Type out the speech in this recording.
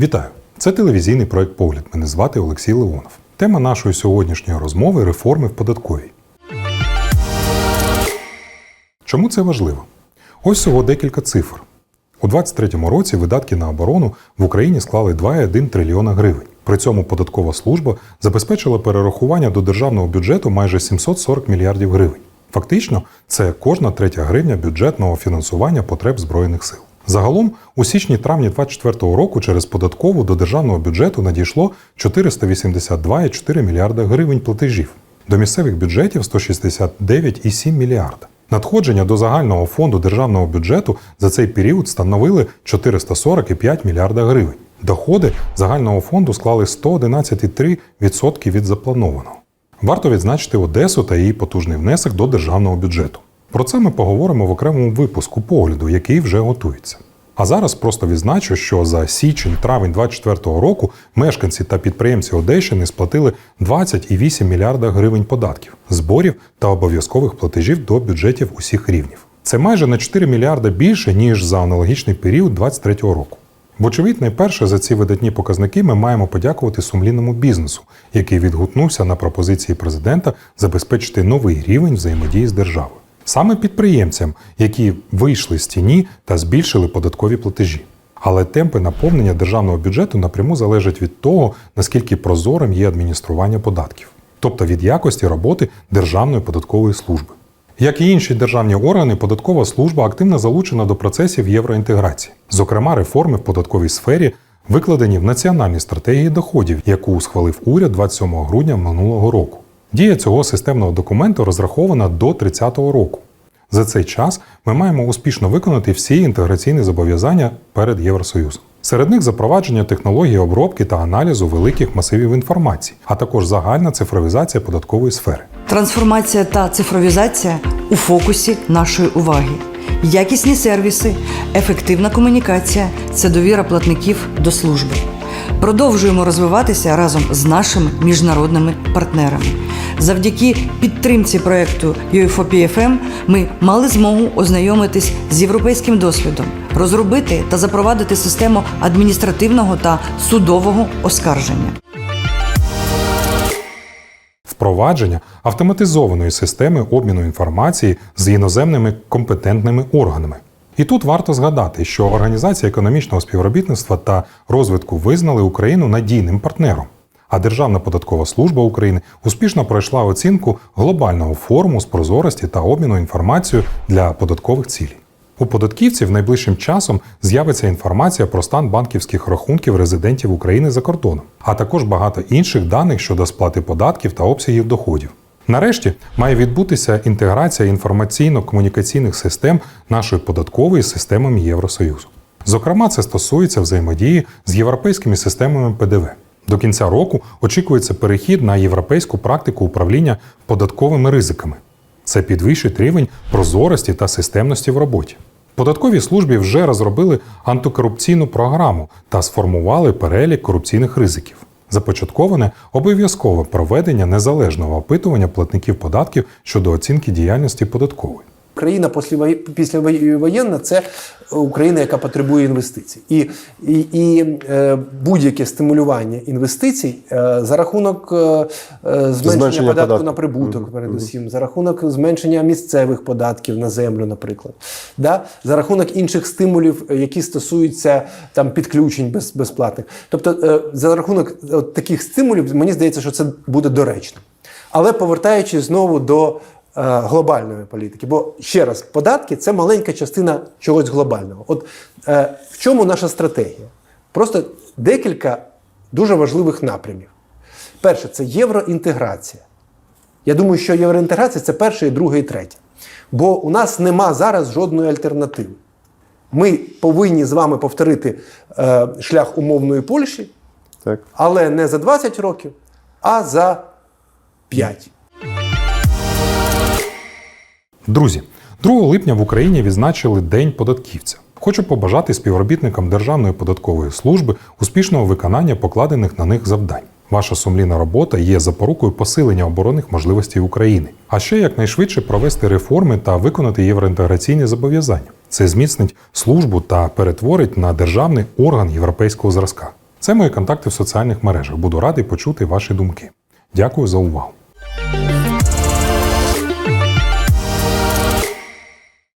Вітаю! Це телевізійний проект Погляд. Мене звати Олексій Леонов. Тема нашої сьогоднішньої розмови реформи в податковій. Чому це важливо? Ось всього декілька цифр. У 2023 році видатки на оборону в Україні склали 2,1 трильйона гривень. При цьому податкова служба забезпечила перерахування до державного бюджету майже 740 мільярдів гривень. Фактично, це кожна третя гривня бюджетного фінансування потреб Збройних сил. Загалом, у січні-травні 2024 року через податкову до державного бюджету надійшло 482,4 мільярда гривень платежів. До місцевих бюджетів 169,7 мільярда. Надходження до загального фонду державного бюджету за цей період становили 440,5 мільярда гривень. Доходи загального фонду склали 111,3% від запланованого. Варто відзначити Одесу та її потужний внесок до державного бюджету. Про це ми поговоримо в окремому випуску погляду, який вже готується. А зараз просто відзначу, що за січень-травень 2024 року мешканці та підприємці Одещини сплатили 20,8 мільярда гривень податків, зборів та обов'язкових платежів до бюджетів усіх рівнів. Це майже на 4 мільярда більше ніж за аналогічний період 2023 року. Вочевидь, найперше за ці видатні показники ми маємо подякувати сумлінному бізнесу, який відгукнувся на пропозиції президента забезпечити новий рівень взаємодії з державою. Саме підприємцям, які вийшли з тіні та збільшили податкові платежі. Але темпи наповнення державного бюджету напряму залежать від того, наскільки прозорим є адміністрування податків, тобто від якості роботи Державної податкової служби. Як і інші державні органи, податкова служба активно залучена до процесів євроінтеграції. Зокрема, реформи в податковій сфері викладені в національній стратегії доходів, яку схвалив уряд 27 грудня минулого року. Дія цього системного документу розрахована до 30-го року. За цей час ми маємо успішно виконати всі інтеграційні зобов'язання перед Євросоюзом. Серед них запровадження технології обробки та аналізу великих масивів інформації, а також загальна цифровізація податкової сфери. Трансформація та цифровізація у фокусі нашої уваги. Якісні сервіси, ефективна комунікація це довіра платників до служби. Продовжуємо розвиватися разом з нашими міжнародними партнерами. Завдяки підтримці проекту UFOPFM ми мали змогу ознайомитись з європейським досвідом, розробити та запровадити систему адміністративного та судового оскарження. Впровадження автоматизованої системи обміну інформації з іноземними компетентними органами. І тут варто згадати, що Організація економічного співробітництва та розвитку визнали Україну надійним партнером. А Державна податкова служба України успішно пройшла оцінку глобального форуму з прозорості та обміну інформацією для податкових цілей. У податківців найближчим часом з'явиться інформація про стан банківських рахунків резидентів України за кордоном, а також багато інших даних щодо сплати податків та обсягів доходів. Нарешті має відбутися інтеграція інформаційно-комунікаційних систем нашої податкової з системами Євросоюзу. Зокрема, це стосується взаємодії з європейськими системами ПДВ. До кінця року очікується перехід на європейську практику управління податковими ризиками. Це підвищить рівень прозорості та системності в роботі. Податковій службі вже розробили антикорупційну програму та сформували перелік корупційних ризиків. Започатковане обов'язкове проведення незалежного опитування платників податків щодо оцінки діяльності податкової. Країна післявоєнна це Україна, яка потребує інвестицій, і, і, і е, будь-яке стимулювання інвестицій е, за рахунок е, зменшення, Зменшення податку податку. на прибуток, передусім, за рахунок зменшення місцевих податків на землю, наприклад, да? за рахунок інших стимулів, які стосуються там підключень без, безплатних. Тобто, за рахунок от, таких стимулів, мені здається, що це буде доречно. Але повертаючись знову до глобальної політики, бо ще раз, податки це маленька частина чогось глобального. От е, в чому наша стратегія? Просто декілька дуже важливих напрямів. Перше, це євроінтеграція. Я думаю, що євроінтеграція це перше, і друге, і третє. Бо у нас нема зараз жодної альтернативи. Ми повинні з вами повторити е, шлях умовної Польщі, Так. але не за 20 років, а за 5. Друзі, 2 липня в Україні відзначили День податківця. Хочу побажати співробітникам Державної податкової служби успішного виконання покладених на них завдань. Ваша сумлінна робота є запорукою посилення оборонних можливостей України, а ще якнайшвидше провести реформи та виконати євроінтеграційні зобов'язання. Це зміцнить службу та перетворить на державний орган європейського зразка. Це мої контакти в соціальних мережах. Буду радий почути ваші думки. Дякую за увагу.